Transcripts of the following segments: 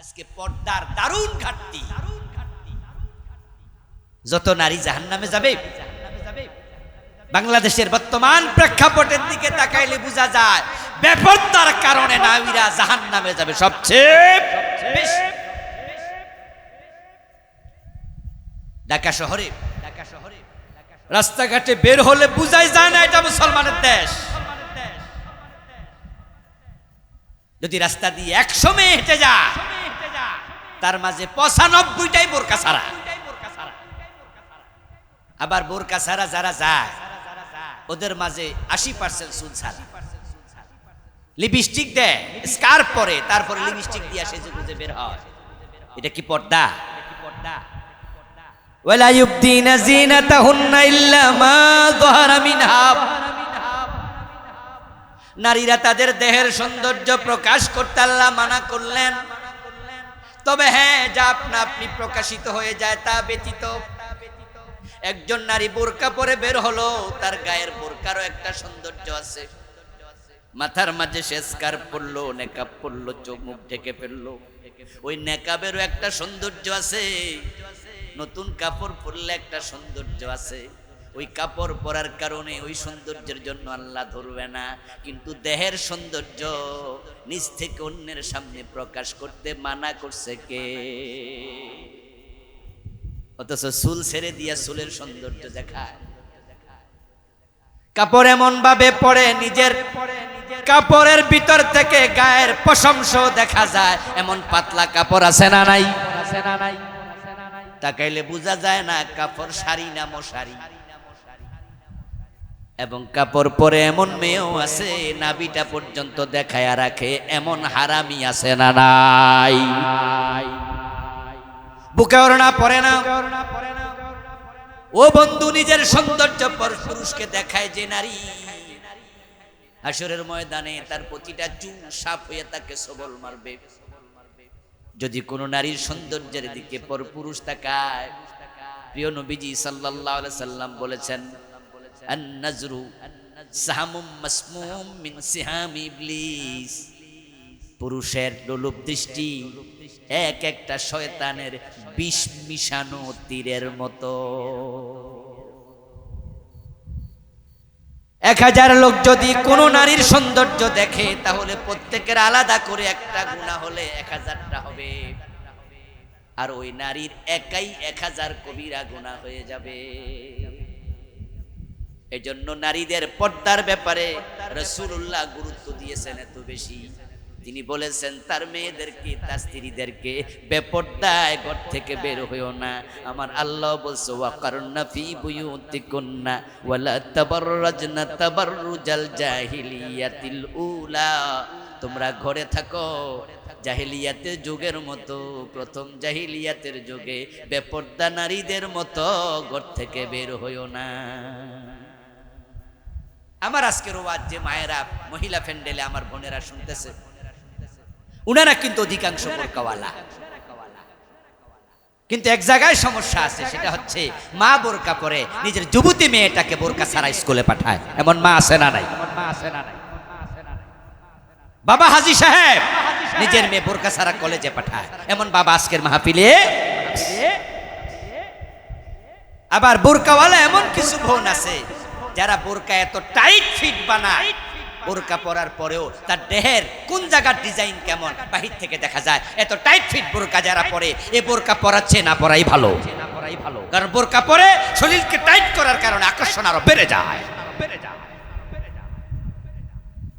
আজকে পর্দার দারুণ ঘাটতি। যত নারী জাহান নামে যাবে বাংলাদেশের বর্তমান প্রেক্ষাপটের দিকে তাকাইলে বোঝা যায় বেপর্দার কারণে নারীরা জাহান নামে যাবে সবচেয়ে ঢাকা শহরে ঢাকা শহরে রাস্তাঘাটে বের হলে বুঝাই যায় না এটা মুসলমানের দেশ। যদি রাস্তা দিয়ে একশো মেয়ে হেঁটে যা তার মাঝে পঁচানব্বইটাই বোরকা ছাড়া আবার বোরকা ছাড়া যারা যায় ওদের মাঝে আশি পার্সেন্ট সুদ ছাড়া লিপস্টিক দেয় স্কার্ফ পরে তারপরে লিপস্টিক দিয়ে সেজে গুজে বের হয় এটা কি পর্দা ولا يبدين زينتهن إلا ما ظهر منها নারীরা তাদের দেহের সৌন্দর্য প্রকাশ করতে আল্লাহ মানা করলেন তবে হ্যাঁ যা আপনা আপনি প্রকাশিত হয়ে যায় তা ব্যতীত। একজন নারী বোরকা পরে বের হলো, তার গায়ের বোরকারও একটা সৌন্দর্য আছে। মাথার মাঝে সে স্কার্ফ পরলো, নেকাব পরলো, চোখ মুখ ঢেকে ফেলল। ওই নেকাবেরও একটা সৌন্দর্য আছে। নতুন কাপড় পরলে একটা সৌন্দর্য আছে। ওই কাপড় পরার কারণে ওই সৌন্দর্যের জন্য আল্লাহ ধরবে না। কিন্তু দেহের সৌন্দর্য নিজ থেকে অন্যের সামনে প্রকাশ করতে মানা করছে কে? অথচ চুল ছেড়ে দিয়া চুলের সৌন্দর্য দেখায়। কাপড় এমন ভাবে পরে নিজের কাপড়ের ভিতর থেকে গায়ের প্রশংস দেখা যায়। এমন পাতলা কাপড় আছে না নাই? তাকাইলে বোঝা যায় না কাপড় শাড়ি না মশারি। এবং কাপড় পরে এমন মেয়েও আছে নাবিটা পর্যন্ত দেখায়া রাখে, এমন হারামি আছে না নাই? বুকে ওড়না পরে না। ও বন্ধু, নিজের সৌন্দর্য পর পুরুষকে দেখায় যে নারী। হাসরের ময়দানে তার প্রতিটা চুল সাপ হয়ে তাকে সবল মারবে। যদি কোনো নারীর সৌন্দর্যের দিকে পর পুরুষ তাকায়, প্রিয় নবীজি আলাইহি সাল্লাম বলেছেন সাহামুম মাসমুম মিন সিহাম ইবলিস পুরুষের লোলুপ দৃষ্টি এক একটা শয়তানের বিষ মিশানো তীরের মতো। এক হাজার লোক যদি কোনো নারীর সৌন্দর্য দেখে, তাহলে প্রত্যেকের আলাদা করে একটা গুণা হলে এক হাজারটা হবে। আর ওই নারীর একাই এক হাজার কবিরা গুণা হয়ে যাবে। এজন্য নারীদের পর্দার ব্যাপারে রসুল্লাহ গুরুত্ব দিয়েছেন এত বেশি। তিনি বলেছেন, তার মেয়েদেরকে, তার স্ত্রীদেরকে বেপর্দায় ঘর থেকে বের হইও না। আমার আল্লাহ বলছে ওয়াকারনা ফি বুয়ুতিকুন্না ওয়ালা তাবাররাজনা তাবাররুজাল জাহিলিয়াতিল উলা। তোমরা ঘরে থাকো, জাহিলিয়াতের যুগের মতো, প্রথম জাহিলিয়াতের যুগে বেপর্দা নারীদের মতো ঘর থেকে বের হইও না। আমার আজকের ওয়াজ যে মায়েরা, মহিলা ফ্যান্ডেলে আমার বোনেরা শুনতেছে, উনারা কিন্তু অধিকাংশ বোরকাওয়ালা। কিন্তু এক জায়গায় সমস্যা আছে, সেটা হচ্ছে মা বোরকা পরে নিজের যুবতী মেয়েটাকে বোরকা ছাড়া স্কুলে পাঠায়। এমন মা আছে না নাই? বাবা হাজি সাহেব, নিজের মেয়ে বোরকা ছাড়া কলেজে পাঠায়। এমন বাবা আজকের মাহফিলে আবার বোরকাওয়ালা এমন কিছু বোন আছে যারা বোরকা এত টাইট ফিট বানায় বোরকা পরার পরেও তার দেহের কোন জায়গার ডিজাইন কেমন বাহির থেকে দেখা যায় এত টাইট ফিট বোরকা যারা পরে এ বোরকা পরাচ্ছে না পরাই ভালো। কারণ বোরকা পরে শরীরকে টাইট করার কারণে আকর্ষণ আরও বেড়ে যায়।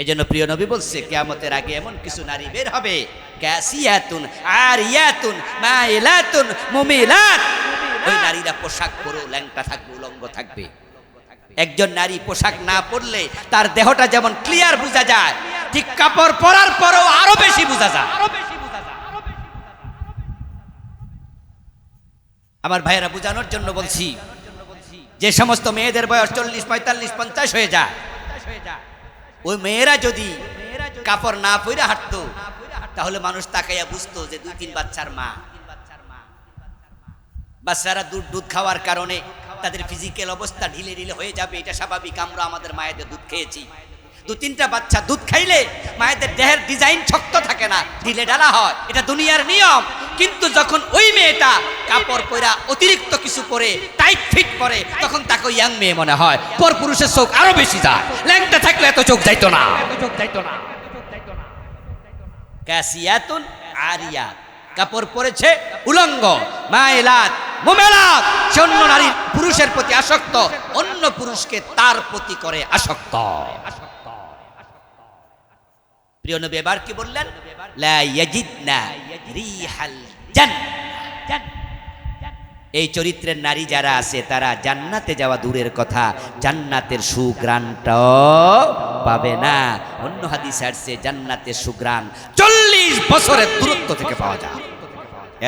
এই জন্য প্রিয় নবী বলছে কেয়ামতের আগে এমন কিছু নারী বের হবে ক্যাসিয়াতুন আর ইয়াতুন মাইলাতুন মুমিলাত। ওই নারীরা পোশাক পরে ল্যাংটা থাকবে উলঙ্গ থাকবে। একজন নারী পোশাক না পরলে তার দেহটা যেমন ক্লিয়ার বোঝা যায়, ঠিক কাপড় পরার পরেও আরও বেশি বোঝা যায়। আমার ভাইয়েরা বোঝানোর জন্য বলছি, যে সমস্ত মেয়েদের বয়স চল্লিশ, পঁয়তাল্লিশ, পঞ্চাশ হয়ে যায়, ওই মেয়েরা যদি কাপড় না পরে হাঁটতো, তাহলে মানুষ তাকাইয়া বুঝতো যে দুই, তিন বাচ্চার মা। বাচ্চারা দুধ দুধ খাওয়ার কারণে তাদের ফিজিক্যাল অবস্থা ঢিলে ঢিলে হয়ে যাবে, এটা স্বাভাবিক। আমরা আমাদের মায়েদের দুধ খেয়েছি। দু তিনটা বাচ্চা দুধ খাইলে মায়েদের দেহের ডিজাইন শক্ত থাকে না, ঢিলে ডালা হয়। এটা দুনিয়ার নিয়ম। কিন্তু যখন ওই মেয়েটা কাপড় পরা অতিরিক্ত কিছু পরে টাইট ফিট করে তখন তাকে ইয়াং মেয়ে মনে হয়। পর পুরুষের চোখ আরও বেশি যায়। ল্যাংটা থাকলে এত চোখ যাইতো না। চোখ যাইতো না কাসিয়াতুন আরিয়াত। কাপড় পরেছে উলঙ্গ মায়েলাত মোমেলাত সে নারীর পুরুষের প্রতি আসক্ত, অন্য পুরুষকে তার প্রতি করে আসক্ত। প্রিয় নবী, এবার কি বললেন? এই চরিত্রের নারী যারা আছে, তারা জান্নাতে যাওয়া দূরের কথা, জান্নাতের সুগ্রানটাও পাবে না। অন্য হাদিস আসছে, জান্নাতের সুগ্রান চল্লিশ বছরের দূরত্ব থেকে পাওয়া যায়।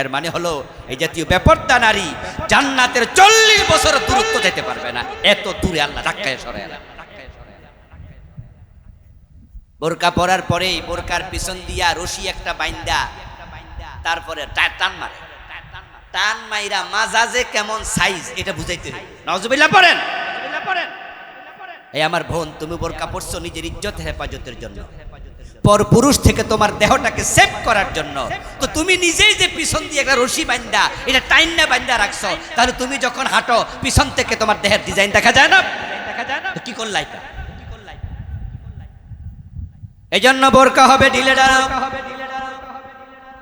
এর মানে হলো, এই জাতীয় ব্যাপারটা নারী জান্নাতের চল্লিশ বছরের দূরত্ব যেতে পারবে না। এত দূরে আল্লাহ ধাক্কায় সরে বোরকা পরার পরেই বোরকার পিছন দিয়া রশি একটা বাইন্দা, তারপরে টান মারে। টান মাইরা মাজাজে কেমন সাইজ এটা বুঝাইতে নজবিল্লা পড়েন। এই আমার বোন, তুমি বোরকা পড়ছো নিজের ইজ্জত হেফাজতের জন্য। পর পুরুষ থেকে তোমার দেহটাকে সেভ করার জন্য। তো তুমি নিজেই যে পিছন দিয়ে একটা রশি বান্ধা এটা টাইন না বান্দা রাখছো, তাহলে তুমি যখন হাঁটো, পিছন থেকে তোমার দেহের ডিজাইন দেখা যায় না? কি করলাই এই জন্য বোরকা হবে, ঢিলে ডানা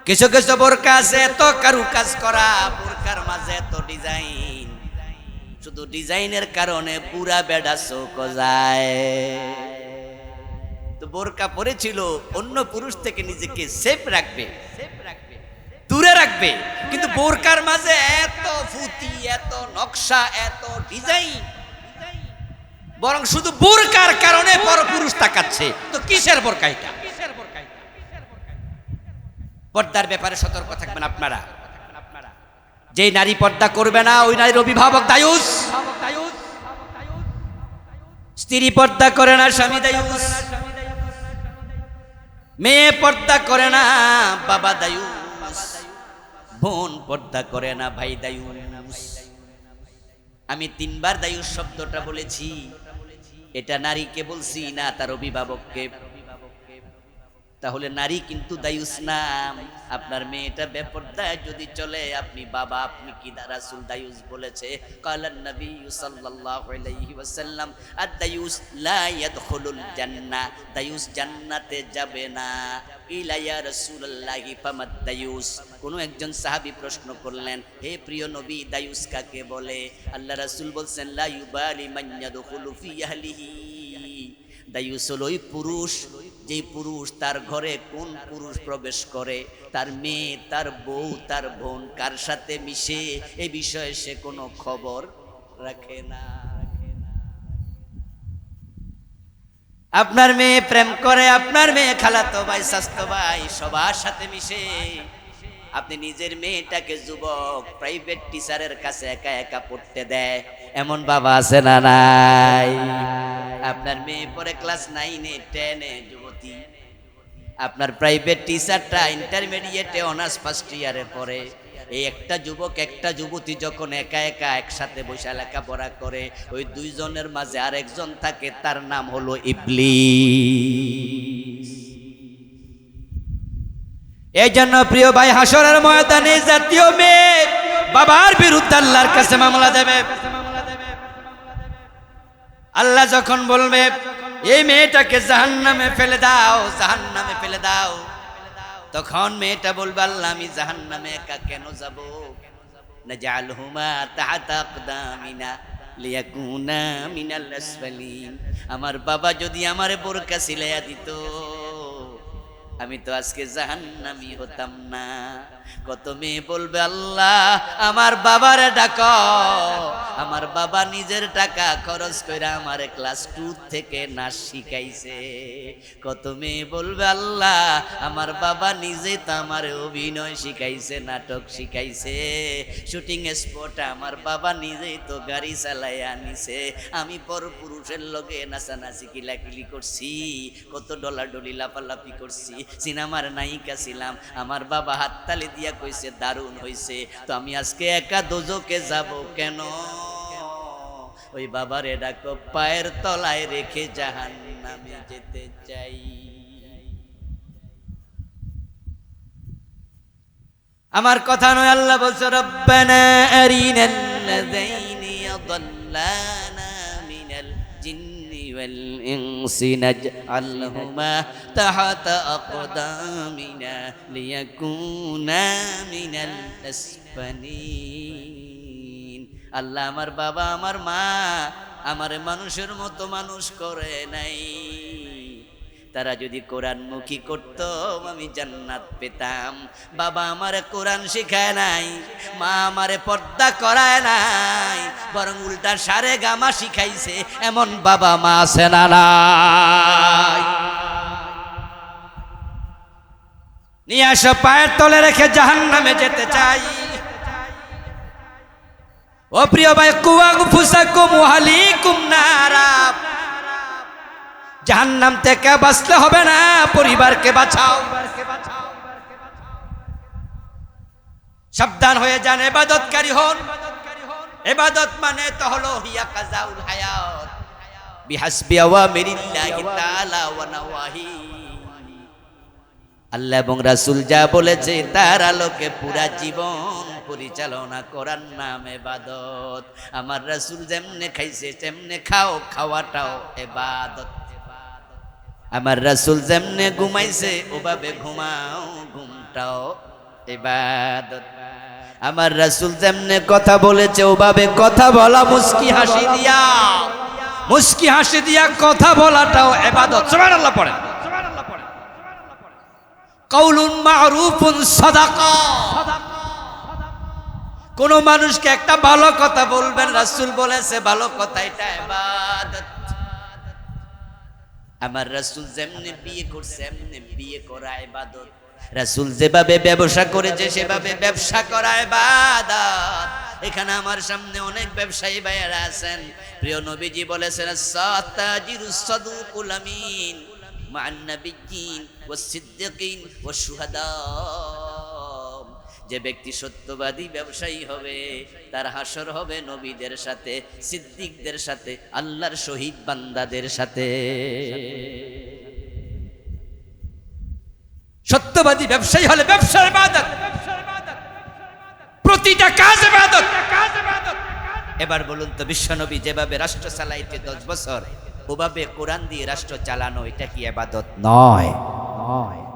কিছু কিছু বোরকা আছে, এত কারু কাজ করা, বোরকার মাঝে এত ডিজাইন শুধু ডিজাইনের কারণে পুরা বেডা চোখ যায়। তো বোরকা পরেছিল, অন্য পুরুষ থেকে নিজেকে সেফ রাখবে। দূরে রাখবে। কিন্তু বোরকার মাঝে এত ফুতি, এত নকশা, এত ডিজাইন বরং শুধু বোরকার কারণে বড় পুরুষ তাকাচ্ছে। তো কিসের বোরকা এটা? পর্দার ব্যাপারে সতর্ক থাকবেন আপনারা। যে নারী পর্দা করবে না, ওই নারীর অভিভাবক দায়ুস। স্ত্রী পর্দা করে না, স্বামী দায়ুস। মেয়ে পর্দা করে না, বাবা দায়ুস বোন পর্দা করে না, ভাই দায়ুস আমি তিনবার দায়ুস শব্দটা বলেছি। এটা নারীকে বলছি, না তার অভিভাবককে। তাহলে নারী কিন্তু দায়ুস নাম আপনার মেয়েটা বেপরদায় যদি চলে, আপনি বাবা, আপনি কি রাসূল দায়ুস বলেছে? কালান নবী সাল্লাল্লাহু আলাইহি ওয়াসাল্লাম, আর দায়ুস লা ইয়াদখুলুল জান্নাহ দায়ুস জান্নাতে যাবে না। ইলাইয়া রাসূলুল্লাহি ফামাদ দায়ুস কোন একজন সাহাবী প্রশ্ন করলেন, হে প্রিয় নবী দায়ুস কাকে বলে? আল্লাহ রাসূল বলছেন, লা ইউবালি মান ইয়াদখুলু ফি আহলিহি। দায়ুস হলো পুরুষ। যেই পুরুষ তার ঘরে কোন পুরুষ প্রবেশ করে, তার মেয়ে, তার বউ, তার বোন, কার সাথে মিশে এই বিষয়ে সে কোনো খবর রাখে না আপনার মেয়ে প্রেম করে, আপনার মেয়ে খালাতো ভাই, স্বাস্থ্য ভাই, সবার সাথে মিশে। আপনি নিজের মেয়েটাকে যুবক প্রাইভেট টিচারের কাছে একা একা পড়তে দেয়, এমন বাবা আছে না নাই? আপনার মেয়ে পরে ক্লাস নাইনে টেনে যুবতী, আপনার প্রাইভেট টিচারটা ইন্টারমিডিয়েটে অনার্স ফার্স্ট ইয়ারে পড়ে। এই একটা যুবক, একটা যুবতী যখন একা একা একসাথে বসে লেখাপড়া করে, ওই দুইজনের মাঝে আর একজন থাকে, তার নাম হলো ইবলিস। এই জন্য প্রিয় ভাই, হাসরের ময়দানে জাতীয় মেয়ে বাবার বিরুদ্ধে আল্লাহর কাছে মামলা দেবে। আল্লাহ যখন বলবে এই মেয়েটাকে জাহান্নামে ফেলে দাও, জাহান্নামে ফেলে দাও। তখন মেয়েটা বলবে, আল্লাহ, আমি জাহান্নামে একা কেন যাব? নাজালহুমা তাহাতা আকদামিনা লিয়াকুনা মিনাল আসফালিন। আমার বাবা যদি আমার বোরকা সিলাইয়া দিত, আমি তো আজকে জাহান্নামি হতাম না। কত মেয়ে বলবে, আল্লাহ, আমার বাবারে ডাক। আমার বাবা নিজের টাকা খরচ করে আমার ক্লাস টু থেকে নাচ শিখাইছে। কত মেয়ে বলবে, আল্লাহ, আমার বাবা নিজে তো আমার অভিনয় শিখাইছে, নাটক শিখাইছে। শুটিং স্পটে আমার বাবা নিজেই তো গাড়ি চালাই আনিছে। আমি পর পুরুষের লগে নাচানাচি, কিলাকিলি করছি, কত ডলার ডলি লাফালাফি করছি। সিনেমার নায়িকা ছিলাম, আমার বাবা হাততালি দিয়া কইছে, দারুণ হইছে। তো আমি আজকে একা দোজকে যাব কেন? ওই বাবারে ডাকো, পায়ের তলায় রেখে জাহান্ন জাহান্নামে যেতে চাই। আমার কথা নয়, আল্লাহ বলছে, রব্বানা আরিনাল্লাযাইনি ইয়াদাল্লানা মিনাল জিন্নি ওয়াল ইনসি নাজআলহুমা তাহাতা আকদামিনা লিয়াকুনা মিনাল আল্লাহ আমার বাবা, আমার মা, আমার মানুষের মতো মানুষ করে নাই। তারা যদি কোরআন মুখী করত, আমি জান্নাত পেতাম। বাবা আমারে কোরআন শিখায় নাই, মা আমারে পর্দা করায় নাই, বরং উল্টা সারে গামা শিখাইছে, এমন বাবা মা আছে না নাই। নিয়ে আসো পায়ের তলে রেখে জাহান নামে যেতে চাই। ও প্রিয় ভাই কুয়াং ফুসাকুম ওয়ালিকুম নারা। জাহান্নাম থেকে বাঁচতে হবে না, পরিবারকে বাঁচাও। সাবধান হয়ে যান, এবাদতকারী হন। এবাদত মানে তো হলো হিয়া কাজাউল হায়াত। বিহাসবি আওয়ামিরিল্লাহি তাআলা ওয়া নাওয়াহি। আল্লাহ এবং রাসূল যা বলেছে, তার আলোকে পুরা জীবন পরিচালনা করার নাম এবাদত। আমার রাসূল যেমনে খাইছে, তেমনে খাও, খাওয়াটাও এবাদত। আমার রাসুল যেমনে ঘুমাইছে, ওভাবে ঘুমাও, ঘুমটাও এবাদত আমার রাসুল যেমনে কথা বলেছে, ওভাবে কথা বলা মুস্কি হাসি দিয়া। মুস্কি হাসি দিয়া কথা বলাটাও এবাদত সুবহানাল্লাহ পড়েন। কৌলুন মারুফুন সাদাকা। কোন মানুষকে একটা ভালো কথা বলবেন, রাসূল বলেছে, ভালো কথা, এটা ইবাদত। আমার রাসুল যেমনে বিয়ে করছে, এমনি বিয়ে করা এবাদত রাসুল যেভাবে ব্যবসা করেছে, সেভাবে ব্যবসা করা এবাদত এখানে আমার সামনে অনেক ব্যবসায়ী ভাইয়েরা আছেন। প্রিয় নবীজি বলেছেন সাতাজিরু সাদুকুল আমিন মান নবিয়্যিন ওয়াস সিদ্দিকিন শুহাদা যে ব্যক্তি সত্যবাদী ব্যবসায়ী হবে তার হাসর হবে নবীদের সাথে সিদ্দিকদের সাথে আল্লাহর শহীদ বান্দাদের সাথে। সত্যবাদী ব্যবসায়ী হলে ব্যবসার বাদত প্রতিটা কাজ বাদত এবার বলুন তো বিশ্বনবী যেভাবে রাষ্ট্র চালাইতে দশ বছর ওভাবে কোরআন দিয়ে রাষ্ট্র চালানো এটা কি আবাদত নয়?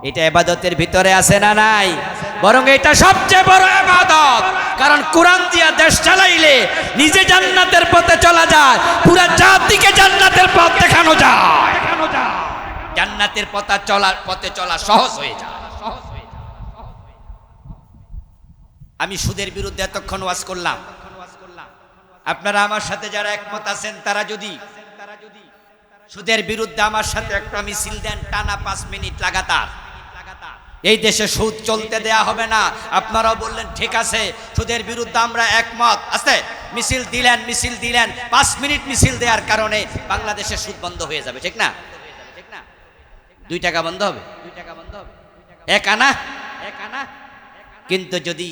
এটা এবাদতের ভিতরে আছে না নাই? বরং এটা সবচেয়ে বড় এবাদত কারণ কোরআন দিয়া দেশ চালাইলে নিজে জান্নাতের পথে চলা যায়, পুরা জাতিকে জান্নাতের পথ দেখানো যায়। জান্নাতের পথে চলার পথে চলা সহজ হয়ে যায়। আমি সুদের বিরুদ্ধে এতক্ষণ ওয়াজ করলাম। আপনারা আমার সাথে যারা একমত আছেন, তারা যদি সুদের বিরুদ্ধে আমার সাথে একটা মিছিল দেন, টানা পাঁচ মিনিট লাগাতার। এই দেশে সুদ চলতে দেয়া হবে না। আপনারাও বললেন, ঠিক আছে, সুদের বিরুদ্ধে আমরা একমত। আছে মিছিল দিলেন মিছিল দিলেন। পাঁচ মিনিট মিছিল দেওয়ার কারণে বাংলাদেশে সুদ বন্ধ হয়ে যাবে, ঠিক না? দুই টাকা বন্ধ হবে? দুই টাকা বন্ধ হবে এক আনা এক আনা? কিন্তু যদি